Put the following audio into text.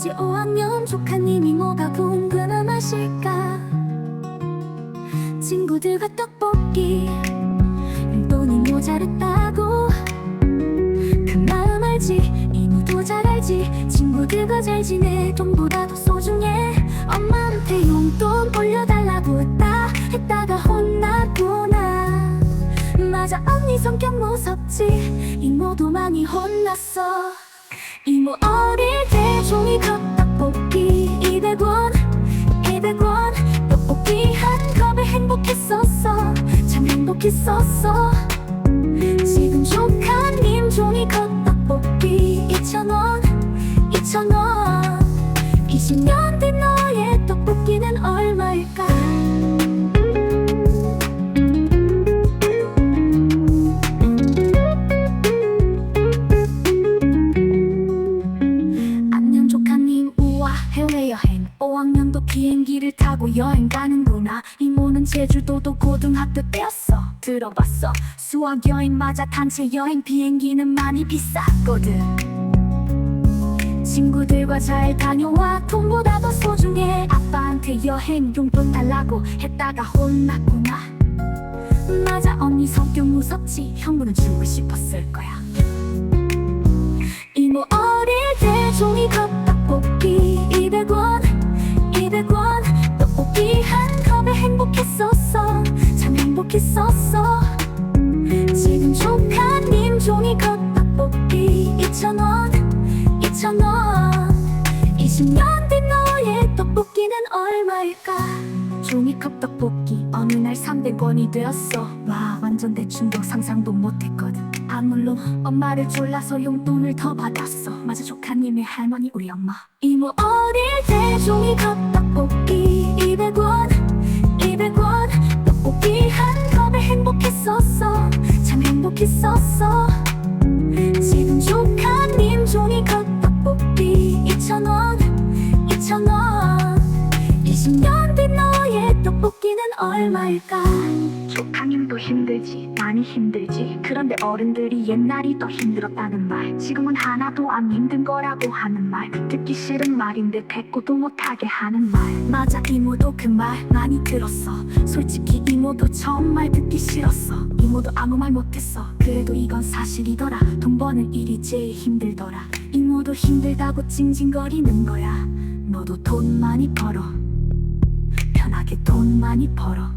이제 5학년 조카님이 뭐가 궁금한 맛일까? 친구들과 떡볶이 돈이 모자랐다고. 그 마음 알지? 이모도 잘 알지? 친구들과 잘 지내? 돈보다 더 소중해? 엄마한테 용돈 벌려달라고 했다 했다가 혼났구나. 맞아 언니 성격 무섭지? 이모도 많이 혼났어. 이모 어릴 때 종이컵 떡볶이 200원 200원 떡볶이 한 컵에 행복했었어. 참 행복했었어. 지금 조카님 종이컵 떡볶이 2,000원 2,000원. 20년 뒤 5학년도 비행기를 타고 여행 가는구나. 이모는 제주도도 고등학교 때였어. 들어봤어. 수학 여행 맞아 단체 여행 비행기는 많이 비쌌거든. 친구들과 잘 다녀와. 돈보다 더 소중해. 아빠한테 여행 용돈 달라고 했다가 혼났구나. 맞아 언니 성격 무섭지. 형부는 주고 싶었을 거야. 이모 참 행복했었어. 지금 조카님 종이컵 떡볶이 2,000원 2,000원. 20년 뒤 너의 떡볶이는 얼마일까? 종이컵 떡볶이 어느 날 300원이 되었어. 와 완전 대충도 상상도 못했거든. 아 물론 엄마를 졸라서 용돈을 더 받았어. 맞아 조카님의 할머니 우리 엄마. 이모 어릴 때 종이컵 떡볶이 200원 200원 참 행복했었어. 지금 조카님 종이컵 떡볶이 2,000원 2,000원. 20년 뒤 너의 떡볶이는 얼마일까 조카님도 힘들지 많이 힘들지. 그런데 어른들이 옛날이 더 힘들었다는 말. 지금은 하나도 안 힘든 거라고 하는 말. 듣기 싫은 말인데 대꾸도 못하게 하는 말. 맞아 이모도 그 말 많이 들었어. 솔직히 이모도 처음 말 듣기 싫었어. 이모도 아무 말 못했어. 그래도 이건 사실이더라. 돈 버는 일이 제일 힘들더라. 이모도 힘들다고 찡찡거리는 거야. 너도 돈 많이 벌어. 편하게 돈 많이 벌어